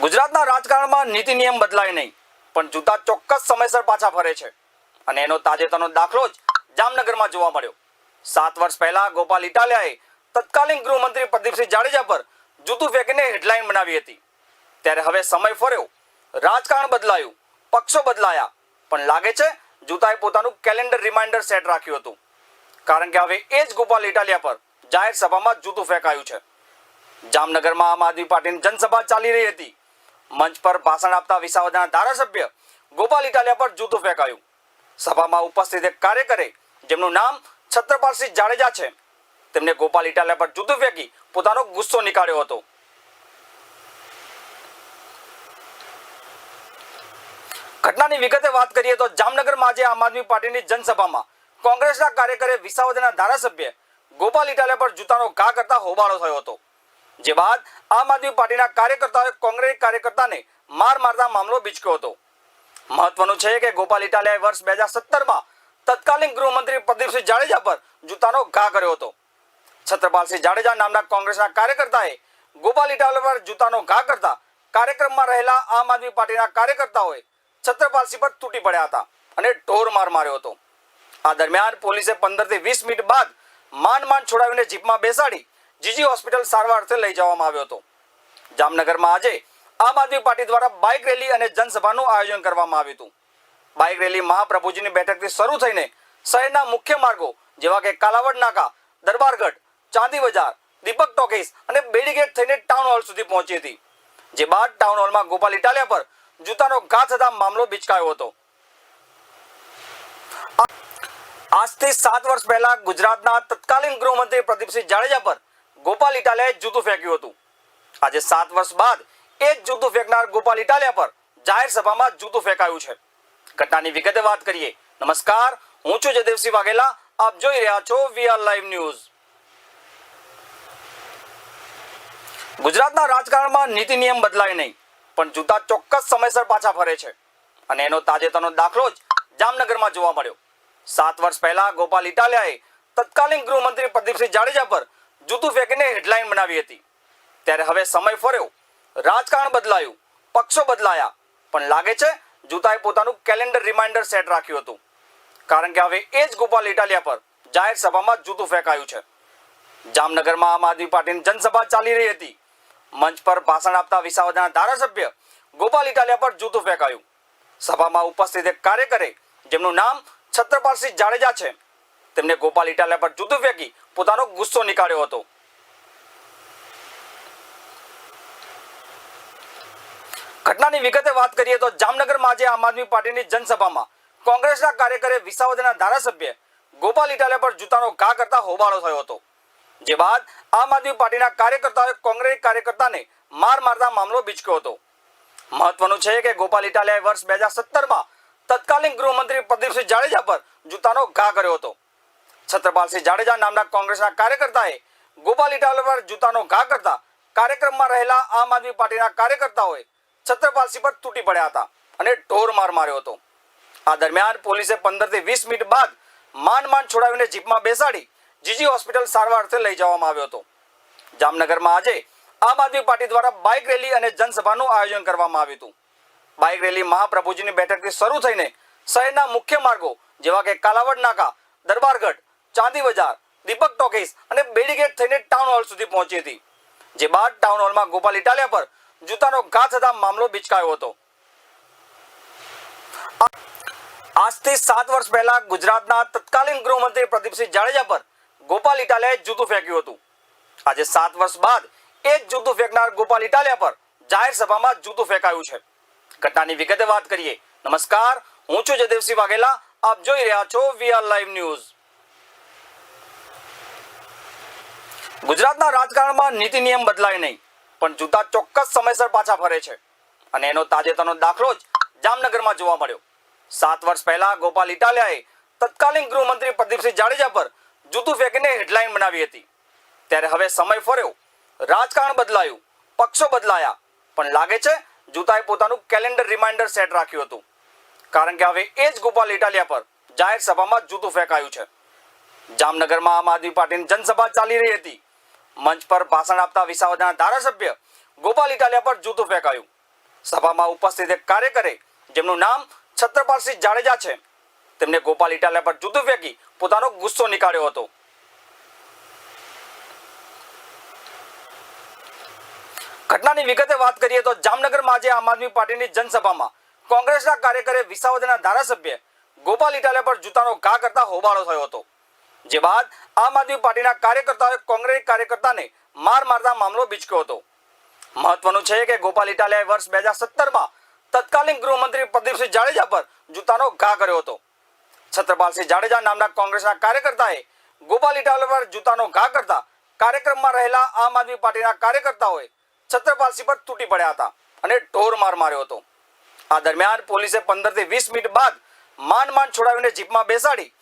ગુજરાતના રાજકારણમાં નીતિ નિયમ બદલાય નહીં, પણ જૂતા ચોક્કસ સમયસર પાછા ફરે છે. અને એનો તાજેતરનો દાખલો જ જામનગરમાં જોવા મળ્યો. સાત વર્ષ પહેલા ગોપાલ ઇટાલિયાએ તત્કાલીન ગૃહમંત્રી પ્રદીપસિંહ જાડેજા પર જૂતું ફેંકીને હેડલાઇન બનાવી હતી. ત્યારે હવે સમય ફર્યો. રાજકારણ બદલાયું, પક્ષો બદલાયા, પણ લાગે છે જૂતાએ પોતાનું કેલેન્ડર રિમાઇન્ડર સેટ રાખ્યું હતું. કારણ કે હવે એ જ ગોપાલ ઇટાલિયા પર જાહેર સભામાં જૂતું ફેંકાયું છે. જામનગરમાં આમ આદમી પાર્ટીની જનસભા ચાલી રહી હતી. મંચ પર ભાષણ આપતા વિસાવદરના ધારાસભ્ય ગોપાલ ઇટાલિયા પર જૂતું ફેંકાયું. સભામાં ઉપસ્થિત એક કાર્યકરે, જેમનું નામ છત્રપાલસિંહ જાડેજા છે, તેમને ગોપાલ ઇટાલિયા પર જૂતું ફેંકી પોતાનો ગુસ્સો નીકાળ્યો હતો. ઘટનાની વિગતે વાત કરીએ તો જામનગરમાં આજે આમ આદમી પાર્ટીની જનસભામાં કોંગ્રેસના કાર્યકરે વિસાવદરના ધારાસભ્ય ગોપાલ ઇટાલિયા પર જૂતાનો ઘા કરતા હોબાળો થયો હતો. જે બાદ આમ આદમી પાર્ટીના કાર્યકર્તાઓએ કોંગ્રેસ કાર્યકર્તાને માર મારતા મામલો બીચક્યો હતો. મહત્વનું છે કે ગોપાલ ઇટાલિયાએ વર્ષ બે હજાર સત્તરમાં તત્કાલીન ગૃહમંત્રી પ્રદીપસિંહ જાડેજા પર જૂતાનો ઘા કર્યો હતો. છત્રપાલસિંહ જાડેજા નામના કોંગ્રેસના કાર્યકર્તાએ ગોપાલ ઇટાલિયા પર જૂતાનો ઘા કરતા કાર્યક્રમમાં રહેલા આમ આદમી પાર્ટીના કાર્યકર્તાઓએ છત્રપાલસિંહ પર તૂટી પડ્યા હતા અને ઢોર માર માર્યો હતો. આ દરમિયાન પોલીસે પંદરથી વીસ મિનિટ બાદ માંડ માંડ છોડાવીને જીપમાં બેસાડી જીજી હોસ્પિટલ સારવાર અર્થે લઈ જવામાં આવ્યો હતો. જામનગરમાં આજે આમ આદમી પાર્ટી દ્વારા બાઇક રેલી અને જનસભાનું આયોજન કરવામાં આવ્યું હતું. બાઇક રેલી મહાપ્રભુજીની બેઠકથી શરૂ થઈને શહેરના મુખ્ય માર્ગો જેવા કે કાલાવડ નાકા, દરબારગઢ, ચાંદી બજાર, દીપક ટોકીસ અને બેડીગેટ થઈને ટાઉન હોલ સુધી પહોંચી હતી. જે બાદ ટાઉન હોલમાં ગોપાલ ઇટાલિયા પર જૂતાનો ઘા થતા મામલો બિચકાયો હતો. આજથી સાત વર્ષ પહેલા ગુજરાતના તત્કાલીન ગૃહમંત્રી પ્રદીપસિંહ જાડેજા પર ગોપાલ ઇટાલિયાએ જૂતું ફેંક્યું હતું. આજે સાત વર્ષ બાદ એ જ જૂતું ફેંકનાર ગોપાલ ઇટાલિયા પર જાહેર સભામાં જૂતું ફેંકાયું છે. ઘટનાની વિગતે વાત કરીએ. નમસ્કાર, હું છું જયદેવસિંહ વાઘેલા. આપ જોઈ રહ્યા છો વીઆર લાઈવ ન્યૂઝ. ગુજરાતના રાજકારણમાં નીતિ નિયમ બદલાય નહીં, પણ જૂતા ચોક્કસ સમયસર પાછા ફરે છે. અને એનો તાજેતરનો દાખલો જ જામનગરમાં જોવા મળ્યો. સાત વર્ષ પહેલા ગોપાલ ઇટાલિયાએ તત્કાલીન ગૃહમંત્રી પ્રદીપસિંહ જાડેજા પર જૂતું ફેંકીને હેડલાઇન બનાવી હતી. ત્યારે હવે સમય ફર્યો. રાજકારણ બદલાયું, પક્ષો બદલાયા. પણ લાગે છે, જૂતાએ પોતાનું કેલેન્ડર રિમાઇન્ડર સેટ રાખ્યું હતું. કારણ કે હવે એ જ ગોપાલ ઇટાલિયા પર જાહેર સભામાં જૂતું ફેંકાયું છે. જામનગરમાં આમ આદમી પાર્ટીની જનસભા ચાલી રહી હતી. મંચ પર ભાષણ આપતા વિસાવદરના ધારાસભ્ય ગોપાલ ઇટાલિયા પર જૂતું ફેંકાયું. સભામાં ઉપસ્થિત એક કાર્યકરે, જેમનું નામ છત્રપાલસિંહ જાડેજા છે તેમને ગોપાલ ઇટાલિયા પર જૂતું ફેંકી પોતાનો ગુસ્સો નીકાળ્યો હતો. ઘટનાની વિગતે વાત કરીએ તો જામનગરમાં આજે આમ આદમી પાર્ટીની જનસભામાં કોંગ્રેસના કાર્યકરે વિસાવદરના ધારાસભ્ય ગોપાલ ઇટાલિયા પર જૂતાનો ઘા કરતા હોબાળો થયો હતો. જે બાદ આમ આદમી પાર્ટીના કાર્યકર્તાઓએ કોંગ્રેસ કાર્યકર્તાને માર મારતા મામલો બીચક્યો હતો. મહત્વનું છે કે ગોપાલ ઇટાલિયાએ વર્ષ બે હજાર સત્તરમાં તત્કાલીન ગૃહમંત્રી પ્રદીપસિંહ જાડેજા પર જૂતાનો ઘા કર્યો હતો. છત્રપાલસિંહ જાડેજા નામના કોંગ્રેસના કાર્યકર્તાએ ગોપાલ ઇટાલિયા પર જૂતાનો ઘા કરતા કાર્યક્રમમાં રહેલા આમ આદમી પાર્ટીના કાર્યકર્તાઓએ છત્રપાલસિંહ પર તૂટી પડ્યા હતા અને ઢોર માર માર્યો હતો. આ દરમિયાન પોલીસે પંદરથી વીસ મિનિટ બાદ માંડ માંડ છોડાવીને જીપમાં બેસાડી જીજી હોસ્પિટલ સારવાર અર્થે લઈ જવામાં આવ્યો હતો. જામનગરમાં આજે આમ આદમી પાર્ટી દ્વારા બાઇક રેલી અને જનસભાનું આયોજન કરવામાં આવ્યું હતું. બાઇક રેલી મહાપ્રભુજીની બેઠકથી શરૂ થઈને શહેરના મુખ્ય માર્ગો જેવા કે કાલાવડ, નાકા, દરબારગઢ ચાંદી બજાર, દીપક ટોકીસ અને બેડીગેટ થઈને ટાઉન હોલ સુધી પહોંચી હતી. જે બાદ ટાઉન હોલમાં ગોપાલ ઇટાલિયા પર જૂતાનો ઘા થતા મામલો બિચકાયો હતો. આજથી સાત વર્ષ પહેલા ગુજરાતના તત્કાલીન ગૃહમંત્રી પ્રદીપસિંહ જાડેજા પર ગોપાલ ઇટાલિયાએ જૂતું ફેંક્યું હતું. આજે સાત વર્ષ બાદ એ જ જૂતું ફેંકનાર ગોપાલ ઇટાલિયા પર જાહેર સભામાં જૂતું ફેંકાયું છે. ઘટનાની વિગતે વાત કરીએ. નમસ્કાર, હું છું જયદેવસિંહ વાઘેલા. આપ જોઈ રહ્યા છો વીઆર લાઈવ ન્યૂઝ ગુજરાતના રાજકારણમાં નીતિ નિયમ બદલાય નહીં, પણ જૂતા ચોક્કસ સમયસર પાછા ફરે છે. અને એનો તાજેતરનો દાખલો જ જામનગરમાં જોવા મળ્યો. સાત વર્ષ પહેલા ગોપાલ ઇટાલિયાએ તત્કાલીન ગૃહમંત્રી પ્રદીપસિંહ જાડેજા પર જૂતું ફેંકીને હેડલાઇન બનાવી હતી. ત્યારે હવે સમય ફર્યો. રાજકારણ બદલાયું, પક્ષો બદલાયા, પણ લાગે છે જૂતાએ પોતાનું કેલેન્ડર રિમાઇન્ડર સેટ રાખ્યું હતું. કારણ કે હવે એ જ ગોપાલ ઇટાલિયા પર જાહેર સભામાં જૂતું ફેંકાયું છે. જામનગરમાં આમ આદમી પાર્ટીની જનસભા ચાલી રહી હતી. મંચ પર ભાષણ આપતા વિસાવદરના ધારાસભ્ય ગોપાલ ઇટાલિયા પર જૂતું ફેંકાયું. સભામાં ઉપસ્થિત એક કાર્યકરે, જેમનું નામ છત્રપાલસિંહ જાડેજા છે, તેમને ગોપાલ ઇટાલિયા પર જૂતું ફેંકી પોતાનો ગુસ્સો નીકાળ્યો હતો. ઘટનાની વિગતે વાત કરીએ તો જામનગરમાં આજે આમ આદમી પાર્ટીની જનસભામાં કોંગ્રેસના કાર્યકરે વિસાવદરના ધારાસભ્ય ગોપાલ ઇટાલિયા પર જૂતાનો ઘા કરતા હોબાળો થયો હતો. જે બાદ આમ આદમી પાર્ટીના કાર્યકર્તાઓએ કોંગ્રેસ કાર્યકર્તાને માર મારતા મામલો બીચક્યો હતો. મહત્વનું છે કે ગોપાલ ઇટાલિયાએ વર્ષ બે હજાર સત્તરમાં તત્કાલીન ગૃહમંત્રી પ્રદીપસિંહ જાડેજા પર જૂતાનો ઘા કર્યો હતો. છત્રપાલસિંહ જાડેજા નામના કોંગ્રેસના કાર્યકર્તાએ ગોપાલ ઇટાલિયા પર જૂતાનો ઘા કરતા કાર્યક્રમમાં રહેલા આમ આદમી પાર્ટીના કાર્યકર્તાઓએ છત્રપાલસિંહ પર તૂટી પડ્યા હતા અને ઢોર માર માર્યો હતો. આ દરમિયાન પોલીસે પંદરથી વીસ મિનિટ બાદ માંડ માંડ છોડાવીને જીપમાં બેસાડી